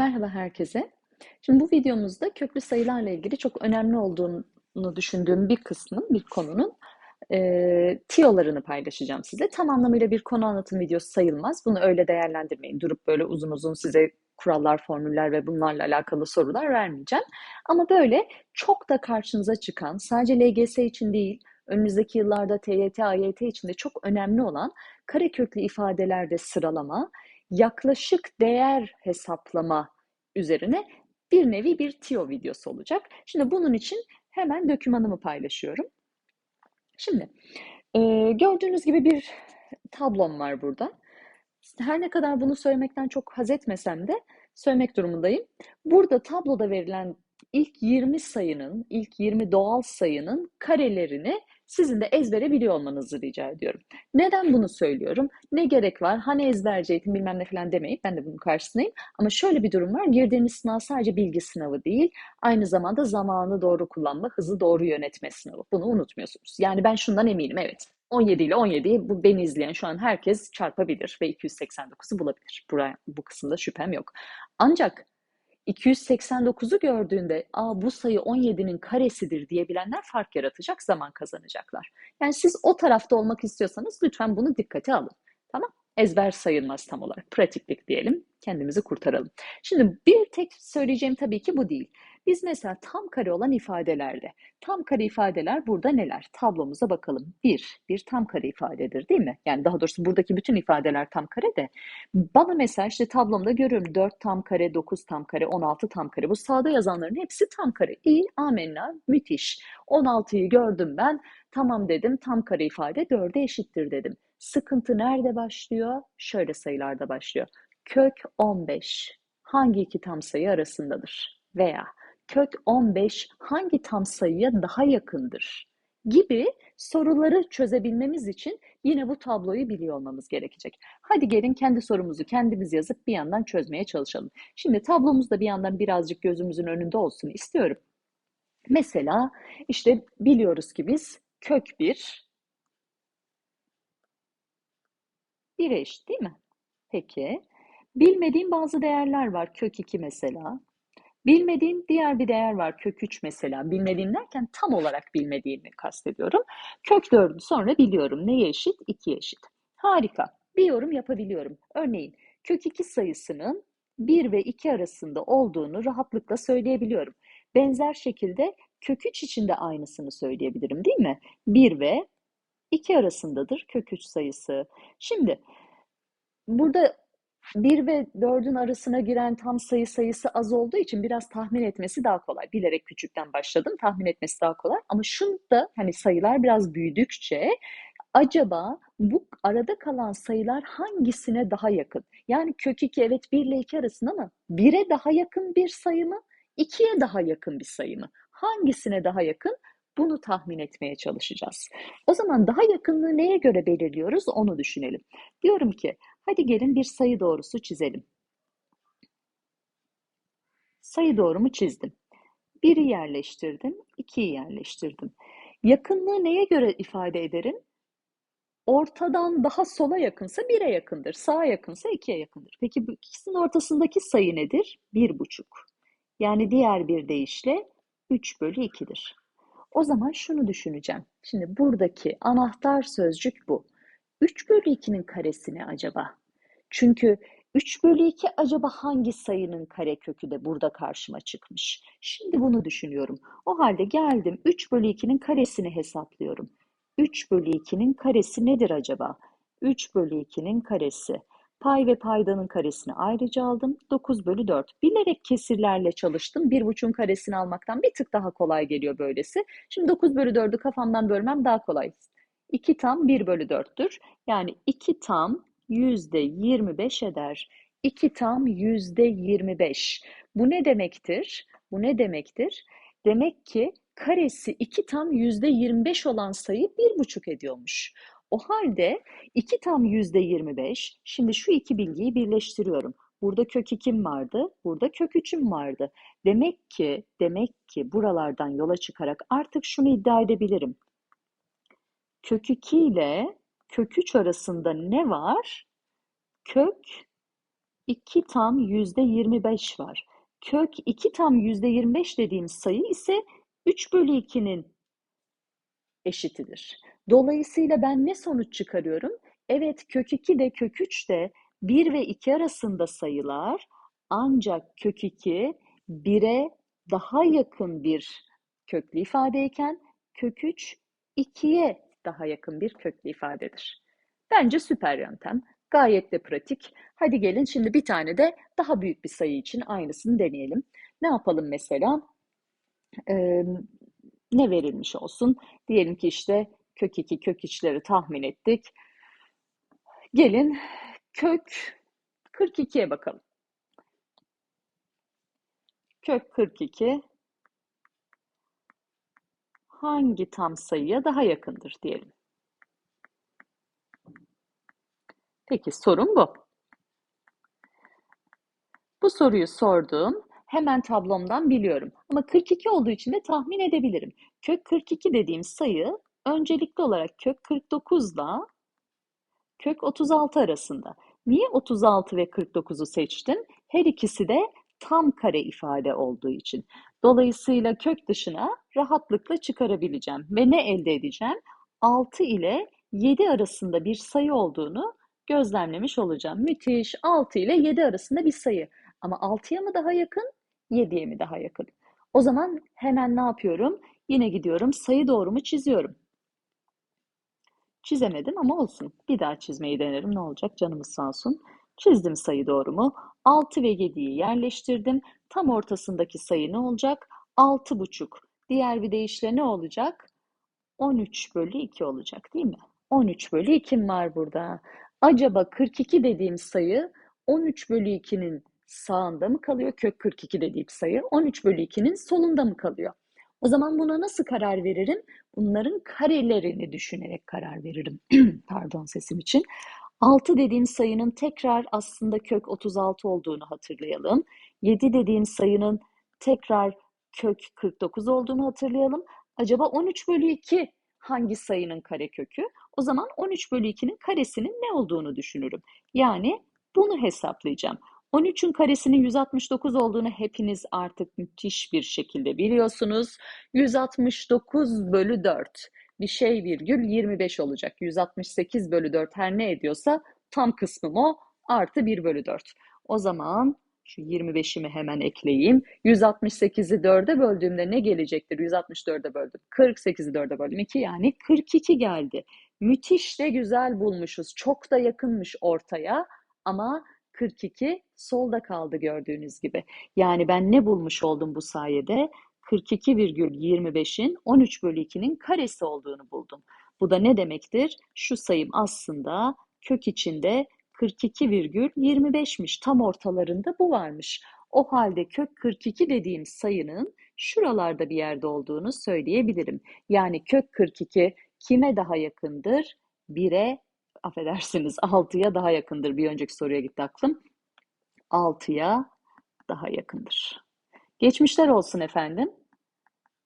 Merhaba herkese. Şimdi bu videomuzda köklü sayılarla ilgili çok önemli olduğunu düşündüğüm bir kısmın, bir konunun e, tiyolarını paylaşacağım size. Tam anlamıyla bir konu anlatım videosu sayılmaz. Bunu öyle değerlendirmeyin. Durup böyle uzun uzun size kurallar, formüller ve bunlarla alakalı sorular vermeyeceğim. Ama böyle çok da karşınıza çıkan, sadece LGS için değil, önümüzdeki yıllarda TYT, AYT için de çok önemli olan kareköklü ifadelerde sıralama, yaklaşık değer hesaplama üzerine bir nevi bir tiyo videosu olacak. Şimdi bunun için hemen dokümanımı paylaşıyorum. Şimdi e, gördüğünüz gibi bir tablom var burada. Her ne kadar bunu söylemekten çok haz etmesem de söylemek durumundayım. Burada tabloda verilen ilk 20 sayının, ilk 20 doğal sayının karelerini sizin de ezbere biliyor olmanızı rica ediyorum. Neden bunu söylüyorum? Ne gerek var? Hani ezberci eğitim bilmem ne falan demeyin. Ben de bunun karşısındayım. Ama şöyle bir durum var. Girdiğiniz sınav sadece bilgi sınavı değil. Aynı zamanda zamanı doğru kullanma, hızı doğru yönetme sınavı. Bunu unutmuyorsunuz. Yani ben şundan eminim. Evet. 17 ile 17'yi bu beni izleyen şu an herkes çarpabilir ve 289'u bulabilir. Buraya, bu kısımda şüphem yok. Ancak 289'u gördüğünde Aa, bu sayı 17'nin karesidir diyebilenler fark yaratacak, zaman kazanacaklar. Yani siz o tarafta olmak istiyorsanız lütfen bunu dikkate alın. Tamam? Ezber sayılmaz tam olarak. Pratiklik diyelim. Kendimizi kurtaralım. Şimdi bir tek söyleyeceğim tabii ki bu değil. Biz mesela tam kare olan ifadelerde, tam kare ifadeler burada neler? Tablomuza bakalım. Bir, bir tam kare ifadedir değil mi? Yani daha doğrusu buradaki bütün ifadeler tam kare de. Bana mesela işte tablomda görüyorum 4 tam kare, 9 tam kare, 16 tam kare. Bu sağda yazanların hepsi tam kare. İyi, amenna, müthiş. 16'yı gördüm ben. Tamam dedim, tam kare ifade 4'e eşittir dedim. Sıkıntı nerede başlıyor? Şöyle sayılarda başlıyor. Kök 15 hangi iki tam sayı arasındadır? Veya kök 15 hangi tam sayıya daha yakındır? Gibi soruları çözebilmemiz için yine bu tabloyu biliyor olmamız gerekecek. Hadi gelin kendi sorumuzu kendimiz yazıp bir yandan çözmeye çalışalım. Şimdi tablomuz da bir yandan birazcık gözümüzün önünde olsun istiyorum. Mesela işte biliyoruz ki biz kök 1 1'e eşit değil mi? Peki. Bilmediğim bazı değerler var. Kök 2 mesela. Bilmediğim diğer bir değer var. Kök 3 mesela. Bilmediğim derken tam olarak bilmediğimi kastediyorum. Kök 4'ü sonra biliyorum. Neye eşit? 2'ye eşit. Harika. Bir yorum yapabiliyorum. Örneğin kök 2 sayısının 1 ve 2 arasında olduğunu rahatlıkla söyleyebiliyorum. Benzer şekilde kök 3 için de aynısını söyleyebilirim değil mi? 1 ve 2 arasındadır kök 3 sayısı. Şimdi burada 1 ve 4'ün arasına giren tam sayı sayısı az olduğu için biraz tahmin etmesi daha kolay. Bilerek küçükten başladım. Tahmin etmesi daha kolay. Ama şunu da hani sayılar biraz büyüdükçe acaba bu arada kalan sayılar hangisine daha yakın? Yani kök 2 evet 1 ile 2 arasında ama 1'e daha yakın bir sayı mı? 2'ye daha yakın bir sayı mı? Hangisine daha yakın? Bunu tahmin etmeye çalışacağız. O zaman daha yakınlığı neye göre belirliyoruz onu düşünelim. Diyorum ki hadi gelin bir sayı doğrusu çizelim. Sayı doğrumu çizdim. 1'i yerleştirdim, 2'yi yerleştirdim. Yakınlığı neye göre ifade ederim? Ortadan daha sola yakınsa 1'e yakındır, sağa yakınsa 2'ye yakındır. Peki bu ikisinin ortasındaki sayı nedir? 1,5. Yani diğer bir deyişle 3 bölü 2'dir. O zaman şunu düşüneceğim. Şimdi buradaki anahtar sözcük bu. 3 bölü 2'nin karesi ne acaba? Çünkü 3 bölü 2 acaba hangi sayının kare kökü de burada karşıma çıkmış? Şimdi bunu düşünüyorum. O halde geldim 3 bölü 2'nin karesini hesaplıyorum. 3 bölü 2'nin karesi nedir acaba? 3 bölü 2'nin karesi. Pay ve paydanın karesini ayrıca aldım. 9 bölü 4. Bilerek kesirlerle çalıştım. 1,5'un karesini almaktan bir tık daha kolay geliyor böylesi. Şimdi 9 bölü 4'ü kafamdan bölmem daha kolay. 2 tam 1 bölü 4'tür. Yani 2 tam %25 eder. 2 tam %25. Bu ne demektir? Bu ne demektir? Demek ki karesi 2 tam %25 olan sayı 1,5 ediyormuş. O halde 2 tam %25. Şimdi şu iki bilgiyi birleştiriyorum. Burada kök 2'm vardı, burada kök 3'üm vardı. Demek ki, demek ki buralardan yola çıkarak artık şunu iddia edebilirim. Kök 2 ile kök 3 arasında ne var? Kök 2 tam yüzde 25 var. Kök 2 tam yüzde 25 dediğim sayı ise 3 bölü 2'nin eşitidir. Dolayısıyla ben ne sonuç çıkarıyorum? Evet kök 2 de kök 3 de 1 ve 2 arasında sayılar ancak kök 2 1'e daha yakın bir köklü ifadeyken kök 3 2'ye daha yakın bir köklü ifadedir. Bence süper yöntem. Gayet de pratik. Hadi gelin şimdi bir tane de daha büyük bir sayı için aynısını deneyelim. Ne yapalım mesela? Ee, ne verilmiş olsun? Diyelim ki işte kök 2 kök içleri tahmin ettik. Gelin kök 42'ye bakalım. Kök 42 hangi tam sayıya daha yakındır diyelim. Peki sorun bu. Bu soruyu sordum. Hemen tablomdan biliyorum. Ama 42 olduğu için de tahmin edebilirim. Kök 42 dediğim sayı öncelikli olarak kök 49 ile kök 36 arasında. Niye 36 ve 49'u seçtim? Her ikisi de tam kare ifade olduğu için. Dolayısıyla kök dışına rahatlıkla çıkarabileceğim. Ve ne elde edeceğim? 6 ile 7 arasında bir sayı olduğunu gözlemlemiş olacağım. Müthiş. 6 ile 7 arasında bir sayı. Ama 6'ya mı daha yakın, 7'ye mi daha yakın? O zaman hemen ne yapıyorum? Yine gidiyorum sayı doğrumu çiziyorum. Çizemedim ama olsun. Bir daha çizmeyi denerim. Ne olacak? Canımız sağ olsun. Çizdim sayı doğrumu. 6 ve 7'yi yerleştirdim. Tam ortasındaki sayı ne olacak? 6,5. Diğer bir deyişle ne olacak? 13 bölü 2 olacak değil mi? 13 bölü 2 var burada. Acaba 42 dediğim sayı 13 bölü 2'nin sağında mı kalıyor? Kök 42 dediğim sayı 13 bölü 2'nin solunda mı kalıyor? O zaman buna nasıl karar veririm? Bunların karelerini düşünerek karar veririm. Pardon sesim için. 6 dediğim sayının tekrar aslında kök 36 olduğunu hatırlayalım. 7 dediğim sayının tekrar kök 49 olduğunu hatırlayalım. Acaba 13 bölü 2 hangi sayının karekökü? O zaman 13 bölü 2'nin karesinin ne olduğunu düşünürüm. Yani bunu hesaplayacağım. 13'ün karesinin 169 olduğunu hepiniz artık müthiş bir şekilde biliyorsunuz. 169 bölü 4 bir şey virgül 25 olacak. 168 bölü 4 her ne ediyorsa tam kısmım o artı 1 bölü 4. O zaman şu 25'imi hemen ekleyeyim. 168'i 4'e böldüğümde ne gelecektir? 164'e böldüm. 48'i 4'e böldüm 2 yani 42 geldi. Müthiş de güzel bulmuşuz. Çok da yakınmış ortaya ama 42 solda kaldı gördüğünüz gibi. Yani ben ne bulmuş oldum bu sayede? 42,25'in 13 bölü 2'nin karesi olduğunu buldum. Bu da ne demektir? Şu sayım aslında kök içinde 42,25'miş. Tam ortalarında bu varmış. O halde kök 42 dediğim sayının şuralarda bir yerde olduğunu söyleyebilirim. Yani kök 42 kime daha yakındır? 1'e, affedersiniz 6'ya daha yakındır. Bir önceki soruya gitti aklım. 6'ya daha yakındır. Geçmişler olsun efendim.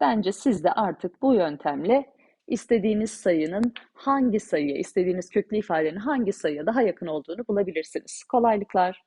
Bence siz de artık bu yöntemle istediğiniz sayının hangi sayıya, istediğiniz köklü ifadenin hangi sayıya daha yakın olduğunu bulabilirsiniz. Kolaylıklar.